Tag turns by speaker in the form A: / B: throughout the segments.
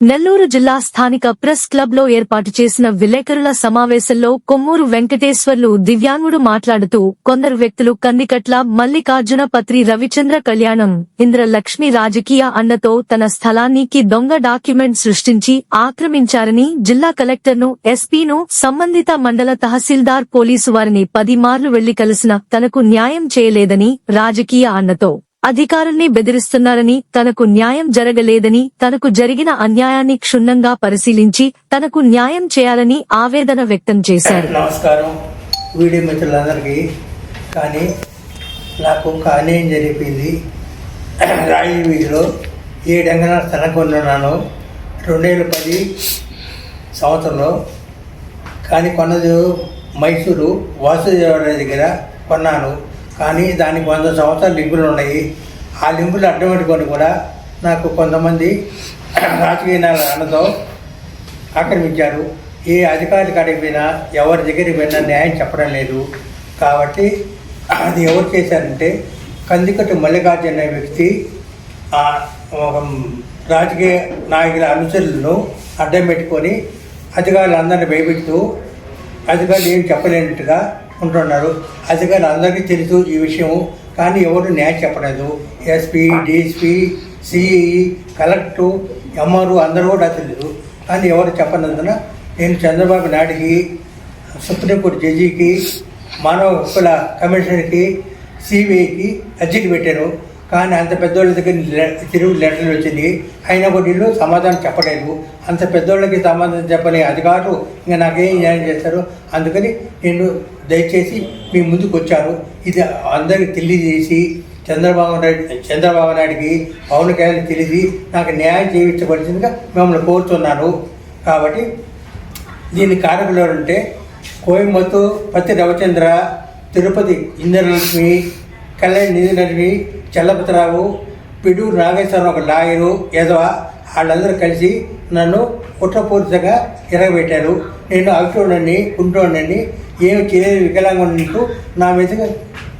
A: నెల్లూరు జిల్లా స్థానిక ప్రెస్ క్లబ్లో ఏర్పాటు చేసిన విలేకరుల సమావేశంలో కొమ్మూరు వెంకటేశ్వర్లు దివ్యాంగుడు మాట్లాడుతూ కొందరు వ్యక్తులు కందికట్ల మల్లికార్జున పత్రి రవిచంద్ర కళ్యాణం ఇంద్రలక్ష్మి రాజకీయ అన్నతో తన స్థలానికి దొంగ డాక్యుమెంట్ సృష్టించి ఆక్రమించారని జిల్లా కలెక్టర్ను ఎస్పీను సంబంధిత మండల తహసీల్దార్ పోలీసు వారిని పది మార్లు వెళ్ళి కలిసిన తనకు న్యాయం చేయలేదని రాజకీయ అన్నతో అధికారుల్ని బెదిరిస్తున్నారని తనకు న్యాయం జరగలేదని తనకు జరిగిన అన్యాయాన్ని క్షుణ్ణంగా పరిశీలించి తనకు న్యాయం చేయాలని ఆవేదన వ్యక్తం చేశారు.
B: నమస్కారం. వీడియో మిత్రులందరికీ కానీ నాకు ఒక అన్యాయం జరిగిపోయింది. రాయి వీధిలో ఏడంగా ఎకరాల రెండు వేల పది సంవత్సరంలో కానీ కొన్నది మైసూరు వాసుదేవరాయ దగ్గర కొన్నాను. కానీ దానికి వంద సంవత్సరాల లింకులు ఉన్నాయి. ఆ లింకులు అడ్డం పెట్టుకొని కూడా నాకు కొంతమంది రాజకీయ నాయకులతో ఆక్రమించారు. ఏ అధికారుల కాడికి పోయినా ఎవరి దగ్గరికి పోయినా న్యాయం చెప్పడం లేదు. కాబట్టి అది ఎవరు చేశారంటే కందికట్టు మల్లికార్జున అనే వ్యక్తి ఒక రాజకీయ నాయకుల అనుచరులను అడ్డం పెట్టుకొని అధికారులు అందరిని భయపెడుతూ అధికారులు ఏం చెప్పలేనట్టుగా ఉంటున్నారు. అధికారులు అందరికీ తెలుసు ఈ విషయం కానీ ఎవరు న్యాయం చెప్పలేదు. SP DSP CE collector MRO అందరూ కూడా తెలియదు. కానీ ఎవరు చెప్పనందున నేను చంద్రబాబు నాయుడికి సుప్రీంకోర్టు జడ్జికి మానవ హక్కుల కమిషనర్కి సిబిఐకి అర్జీలు పెట్టాను కానీ అంత పెద్దోళ్ళ దగ్గర తిరుగు లెటర్లు వచ్చింది. అయినా కూడా వీళ్ళు సమాధానం చెప్పలేదు. అంత పెద్దోళ్ళకి సమాధానం చెప్పని అధికారులు ఇంకా నాకేం న్యాయం చేస్తారు అందుకని నేను దయచేసి మీ ముందుకు వచ్చారు. ఇది అందరికి తెలియజేసి చంద్రబాబు నాయుడు చంద్రబాబు నాయుడికి పవన్ కళ్యాణ్ తెలిసి నాకు న్యాయం చేయించవలసిందిగా మిమ్మల్ని కోరుతున్నాను. కాబట్టి దీని కారకులు ఉంటే కోయంబత్తూరు పత్తి రవిచంద్ర తిరుపతి ఇంద్రలక్ష్మి కళ్యాణ్ నిధినటివి చల్లపతిరావు పిడూరు నాగేశ్వరం ఒక లాయరు యదవా వాళ్ళందరూ కలిసి నన్ను కుట్రపూరితంగా ఎరగబెట్టారు. నేను అవిటోడని కుంటోడని ఏమి వికలాంగం వికలాంగుంటూ నా మీదగా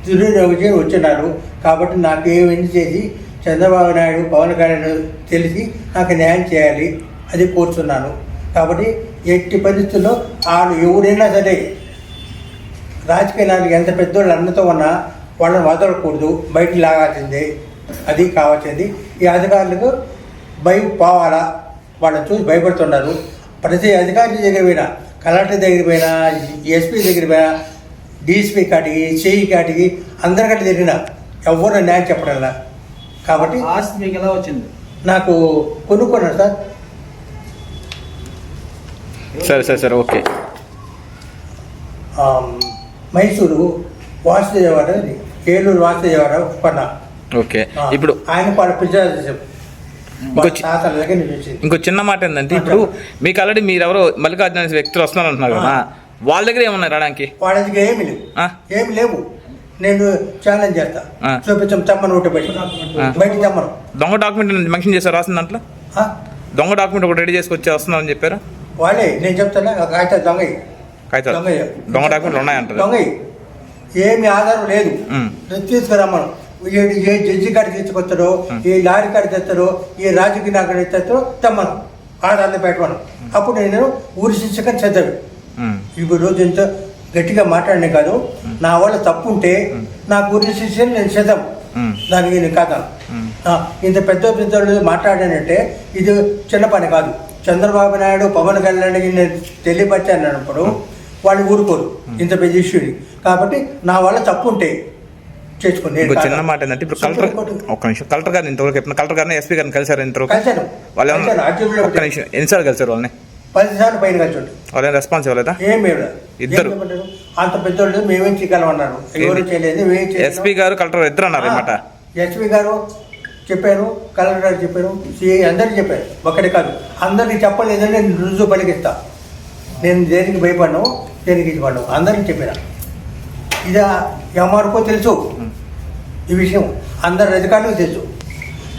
B: దుర్వినియోగం చేసి వచ్చున్నారు. కాబట్టి నాకు ఏమైంది చేసి చంద్రబాబు నాయుడు పవన్ కళ్యాణ్ తెలిసి నాకు న్యాయం చేయాలి అది కోరుతున్నాను. కాబట్టి ఎట్టి పరిస్థితుల్లో వాళ్ళు ఎవరైనా సరే రాజకీయ నాయకులు ఎంత పెద్దోళ్ళు అన్నతో ఉన్నా వాళ్ళని వదలకూడదు. బయటికి లాగాల్సిందే. అది కావాల్సింది. ఈ అధికారులకు భయం పోవాలా వాళ్ళని చూసి భయపడుతున్నారు. ప్రతి అధికారి దగ్గర పోయినా కలెక్టర్ దగ్గర పోయినా ఎస్పీ దగ్గర పోయినా డిఎస్పీ కాటికి సిఈ కాటికి అందరికంటే తిరిగిన ఎవరు న్యాయం చెప్పడంలా కాబట్టి
C: ఆస్తి మీకు ఎలా వచ్చింది?
B: నాకు కొనుక్కున్నాడు సార్.
D: సరే సరే సరే ఓకే.
B: మైసూరు వాసుదేవరావు. ఏలూరు వాసుదేవరావు కొన్నా
D: ఓకే. ఇప్పుడు
B: ఆయన పిజ్జా
D: ఇంకో ఇంకో చిన్న మాట ఏంటంటే ఇప్పుడు మీకు ఆల్రెడీ మీరు ఎవరో మల్లికార్జున వ్యక్తులు వస్తున్నారు అంటున్నారు కదా. వాళ్ళ దగ్గర ఏమన్నారు రావడానికి?
B: వాళ్ళ దగ్గర ఏమి లేవు? ఏమి లేవు. నేను ఛాలెంజ్ చేస్తా. చూపించాం తమ్మను ఒకటి బయట
D: ఆ.
B: బయట తమ్మను
D: దొంగ డాక్యుమెంట్ మెన్షన్ చేశారు రాసిన దాంట్లో? దొంగ డాక్యుమెంట్ ఒకటి రెడీ చేసుకొచ్చి వస్తున్నారని చెప్పారు?
B: వాళ్ళే నేను చెప్తానా ఒక కాగితం దొంగ
D: కాగితాలు.
B: దొంగ
D: డాక్యుమెంట్లు ఉన్నాయంటారు
B: దొంగ ఏమి ఆధారం లేదు. తీసుకురమ్మను. ఏ ఏ జడ్జి కాడికి తీసుకొస్తాడో ఏ లారీ కాడికి తెస్తాడో ఏ రాజకీయ నాయకుడు తెస్తాడో తెమ్మను. ఆధారాన్ని పెట్టమను అప్పుడు నేను ఊరి శిక్షకని చదివి
D: ఉమ్.
B: ఇప్పుడు రోజు ఎంత గట్టిగా మాట్లాడినే కాదు. నా వల్ల తప్పు ఉంటే నా గురి శిష్యుని నేను
D: ఉమ్.
B: దానికి నేను కాదు. ఇంత పెద్ద పెద్ద మాట్లాడానంటే ఇది చిన్న పని కాదు. చంద్రబాబు నాయుడు పవన్ కళ్యాణ్కి నేను తెలియపరిచానప్పుడు వాళ్ళు ఊరుకోరు. ఇంత పెద్ద ఇష్యూని కాబట్టి నా వల్ల తప్పు ఉంటే చేసుకుని
D: ఇంకో చిన్న మాట ఏంటంటే ఇప్పుడు కలెక్టర్ ఒక్క నిమిషం. కలెక్టర్ గారిని ఇంతవరకు చెప్పిన కలెక్టర్ గారిని ఎస్పీ గారిని కలిసారు ఇంతవరకు?
B: కలిశాను
D: వాళ్ళు ఏమన్నా
B: కలిశాను. అర్జునుడిలో
D: ఒక్క నిమిషం. ఎన్నిసార్లు కలిసారు వాళ్ళని?
B: పది సార్లు పైన కలిసి
D: వాళ్ళు ఏం రెస్పాన్స్ ఇవ్వలేదా?
B: ఏం లేదు.
D: ఇద్దరు.
B: ఏం? అంత పెద్దోళ్ళు మేమేం చేయగలమన్నారు ఎవరు చేయలేదు మేమేం చేయలేదు.
D: ఎస్పీ గారు కలెక్టర్ ఇద్దరు అన్నారు అనమాట
B: ఎస్పీ గారు చెప్పాను కలెక్టర్ గారు చెప్పాను సిఐ అందరికి చెప్పాను ఒక్కడే కాదు. అందరికి చెప్పలేదని నేను రుజువు పలికిస్తా. నేను దేనికి భయపడను దేనికి ఇది పడను. అందరికి చెప్పాను. ఇది ఎంఆర్కో తెలుసు. ఈ విషయం అందరి అధికారులకు తెలుసు.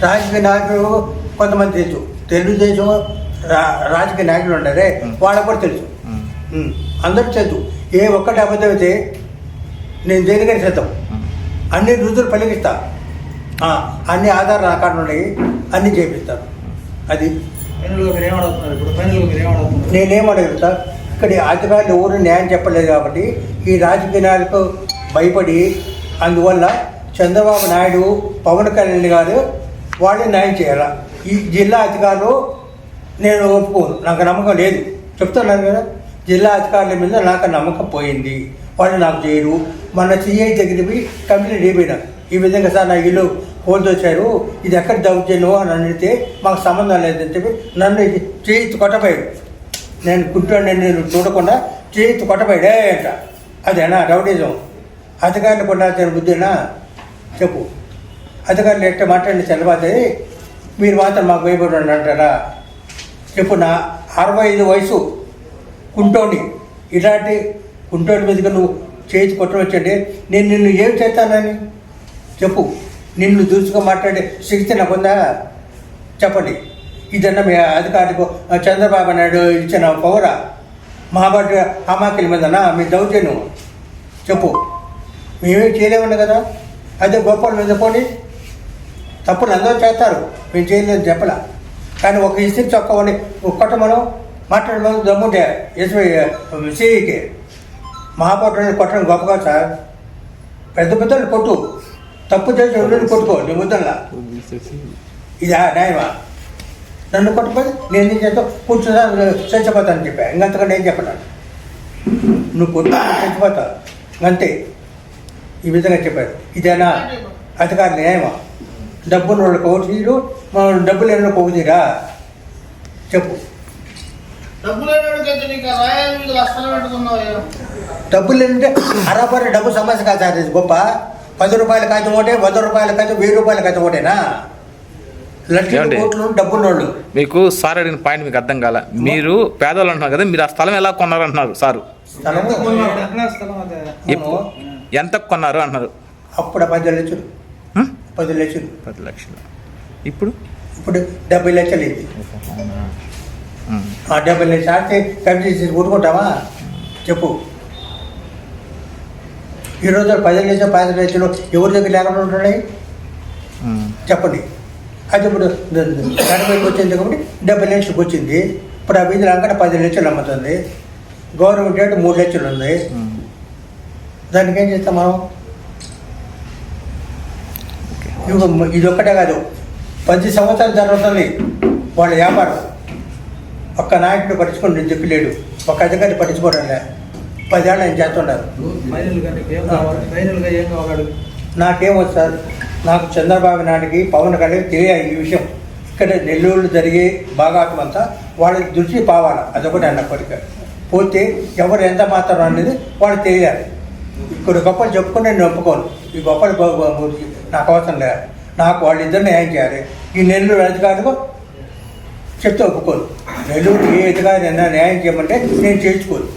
B: రాజకీయ నాయకులు కొంతమంది తెలుసు. తెలుగుదేశం రా- రాజకీయ నాయకులు ఉన్నారే వాళ్ళకు కూడా తెలుసు. ఉమ్. అందరికి తెలుసు. ఏ ఒక్కటి అబద్ధం అయితే నేను దేనికని సిద్ధం అన్ని రుజువులు పలికిస్తా. అన్ని ఆధారాలు నా కాడ ఉన్నాయి. అన్ని చేపిస్తాను అది. నేనేం అడుగుతా ఇక్కడ అధికారులు ఎవరు న్యాయం చెప్పలేదు కాబట్టి ఈ రాజకీయాలకు భయపడి అందువల్ల చంద్రబాబు నాయుడు పవన్ కళ్యాణ్ గారు వాళ్ళని న్యాయం చేయాలా. ఈ జిల్లా అధికారులు నేను ఒప్పుకోను. నాకు నమ్మకం లేదు. చెప్తున్నాను కదా జిల్లా అధికారుల మీద నాకు నమ్మకం పోయింది. వాళ్ళు నాకు చేయరు. మన సిఐ దగ్గరికి కంప్లైంట్ అయిపోయినా ఈ విధంగా సార్ నా ఇల్లు కోల్దొచ్చారు ఇది ఎక్కడ దౌర్జన్యం అని అడిగితే మాకు సంబంధం లేదని చెప్పి నన్ను చేయి కొట్టపోయాడు నేను కుంటాను నేను చూడకుండా చేయి కొట్టపోయాడే అంట. అదేనా? రౌడీజం. అధికారులు కొట్టాల్సిన బుద్ధినా? చెప్పు. అధికారులు ఎట్ట మాట్లాడిన చంద్రబాబు మీరు మాత్రం మాకు భయపడండి అంటారా? చెప్పు నా అరవై ఐదు వయసు కుంటోని ఇలాంటి కుంటోని మీదుగా నువ్వు చేతి కొట్టవచ్చండి. నేను నిన్ను ఏం చేస్తానని? చెప్పు. నిన్ను దూసుగా మాట్లాడే శక్తి నాకుందా? చెప్పండి. ఇదన్నా మీ అధికారికి చంద్రబాబు నాయుడు ఇచ్చిన పౌర మహాభారత అమాకిల మీదనా? మీ దౌర్జన్యం. చెప్పు. మేమేం చేయలేమండి కదా? అదే గొప్పలు మీద తప్పులు అందరూ చేస్తారు. మీరు చేయలేదు చెప్పలా కానీ ఒక ఇస్త్రీ చొక్కవని మనం మాట్లాడడం దమ్ముంటే ఎస్ఐ సిఐకి మహాపౌరుని కొట్టడం గొప్పగా సార్. పెద్ద పెద్దలు కొట్టు. తప్పు చేసి రెండు కొట్టుకో నీ ముద్దల్లా ఇదా న్యాయమా? నన్ను కొట్టకపోతే నేను ఏం చేస్తా? కూర్చున్నా చచ్చిపోతాను చెప్పా. ఇంకంతకంటే ఏం చెప్పాను? నువ్వు కొట్టు చచ్చిపోతావు అంతే. ఈ విధంగా చెప్పారు. ఇదేనా? అధికార న్యాయమా? డబ్బున్న వాళ్ళకి ఒకటి తీరు మనం డబ్బు లేని వాళ్ళకి ఒకటి తీరా చెప్పు. డబ్బులు లేదంటే అరబరి డబ్బు సమస్య కాదు సార్ ఇది గొప్ప. పది రూపాయల కాగితం ఒకటే వంద రూపాయల కాగితం వెయ్యి రూపాయల కాగితం ఒకటేనా? డబ్బున్నోళ్ళు.
D: మీకు సార్ అడిగిన పాయింట్ మీకు అర్థం కాల. మీరు పేదవాళ్ళు అంటున్నారు కదా మీరు ఆ స్థలం ఎలా కొన్నారు? అంటున్నారు సారు
C: స్థలం
D: ఎంత కొన్నారు అంటున్నారు
B: అప్పుడు పది లక్షలు? పది లక్షలు.
D: పది లక్షలు. ఇప్పుడు?
B: ఇప్పుడు డెబ్బై లక్షలు ఇది. ఆ డెబ్బై లక్షలు ఆడితే కమిటీ ఊరుకుంటావా? చెప్పు. ఈ రోజు పది లక్షలు పది లక్షలు ఎవరి దగ్గర లేకుండా ఉంటున్నాయి. చెప్పండి. అది ఇప్పుడు ఎనభైకి వచ్చింది కాబట్టి డెబ్బై లక్షలకు వచ్చింది. ఇప్పుడు ఆ వీధిలో అంకట పది లక్షలు అమ్ముతుంది. గవర్నమెంట్ రేటు మూడు లక్షలు ఉంది. దానికి ఏం చేస్తాం మనం? ఇది ఒక్కటే కాదు. పది సంవత్సరాలు జరుగుతుంది వాళ్ళ వ్యాపారం. ఒక్క నాయకుడు పట్టించుకుని చెప్పలేడు. ఒక అధికారి పట్టించుకోవడం లే పదేళ్ళు ఆయన చేస్తున్నారు
C: నీకు
B: సార్. నాకు చంద్రబాబు నాయుడికి పవన్ కళ్యాణ్ తెలియాలి ఈ విషయం. ఇక్కడ నెల్లూరు జరిగే భాగాటం అంతా వాళ్ళ దృష్టి పోవాలి. అదొకటి అన్న కోరిక. పోతే ఎవరు ఎంత మాత్రం అనేది వాళ్ళు తెలియాలి. ఇక్కడ గొప్పలు చెప్పుకుని నేను ఒప్పుకోను. ఈ గొప్పలు గురించి నాకు అవసరం లేదు. నాకు వాళ్ళిద్దరు న్యాయం చేయాలి. ఈ నెల్లూరు అధికారులు చెప్తే ఒప్పుకోను. నెల్లూరు ఏ అధికారి న్యాయం చేయమంటే నేను చేయించుకోను.